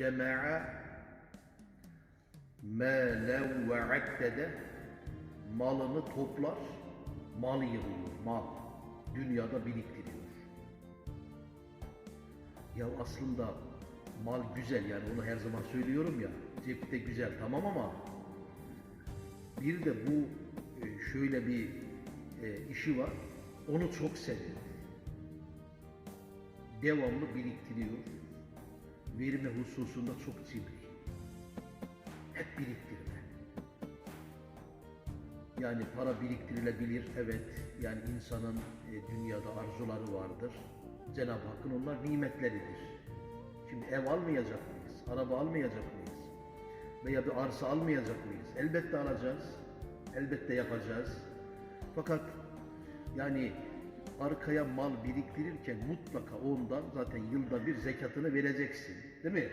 cema'a mâlev ve addede malını toplar, mal yığıyor, mal. Dünyada biriktiriyor. Ya aslında mal güzel yani onu her zaman söylüyorum ya. Cepte güzel tamam ama bir de bu e, şöyle bir e, işi var. Onu çok seviyor. Devamlı biriktiriyor. Verme hususunda çok cimri. Hep biriktirme. Yani para biriktirilebilir evet. Yani insanın e, dünyada arzuları vardır. Cenab-ı Hakk'ın onlar nimetleridir. Şimdi ev almayacak mıyız? Araba almayacak mıyız? Veya bir arsa almayacak mıyız? Elbette alacağız. Elbette yapacağız. Fakat yani arkaya mal biriktirirken mutlaka ondan zaten yılda bir zekatını vereceksin. Değil mi?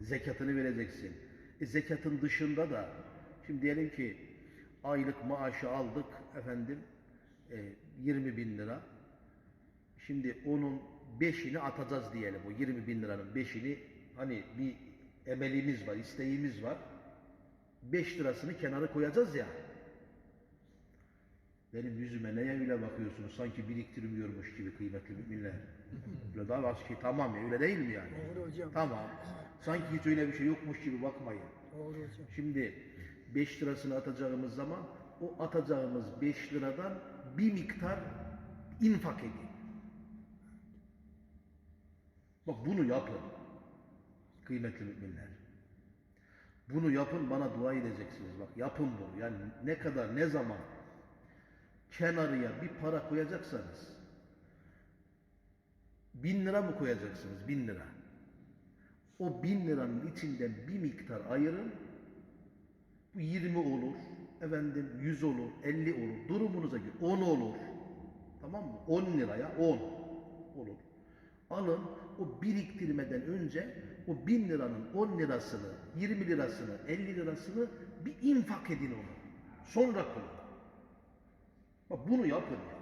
Zekatını vereceksin. E zekatın dışında da şimdi diyelim ki aylık maaşı aldık efendim e, 20 bin lira. Şimdi onun beşini atacağız diyelim o 20 bin liranın beşini hani bir emelimiz var, isteğimiz var. 5 lirasını kenara koyacağız ya. Benim yüzüme neye öyle bakıyorsunuz? Sanki biriktirmiyormuş gibi kıymetli müminler. Daha az ki tamam ya öyle değil mi yani? Doğru hocam. Tamam. Sanki hiç öyle bir şey yokmuş gibi bakmayın. Doğru hocam. Şimdi 5 lirasını atacağımız zaman o atacağımız 5 liradan bir miktar infak edin. Bak bunu yapın. Kıymetli müminler. Bunu yapın bana dua edeceksiniz. Bak yapın bunu. Yani ne kadar ne zaman kenarıya bir para koyacaksanız bin lira mı koyacaksınız? Bin lira. O bin liranın içinden bir miktar ayırın. Bu 20 olur, efendim 100 olur, 50 olur, durumunuza göre 10 olur. Tamam mı? 10 liraya 10 olur. Alın o biriktirmeden önce o 1000 liranın 10 lirasını, 20 lirasını, 50 lirasını bir infak edin onu. Sonra koyun. Bunu yapın.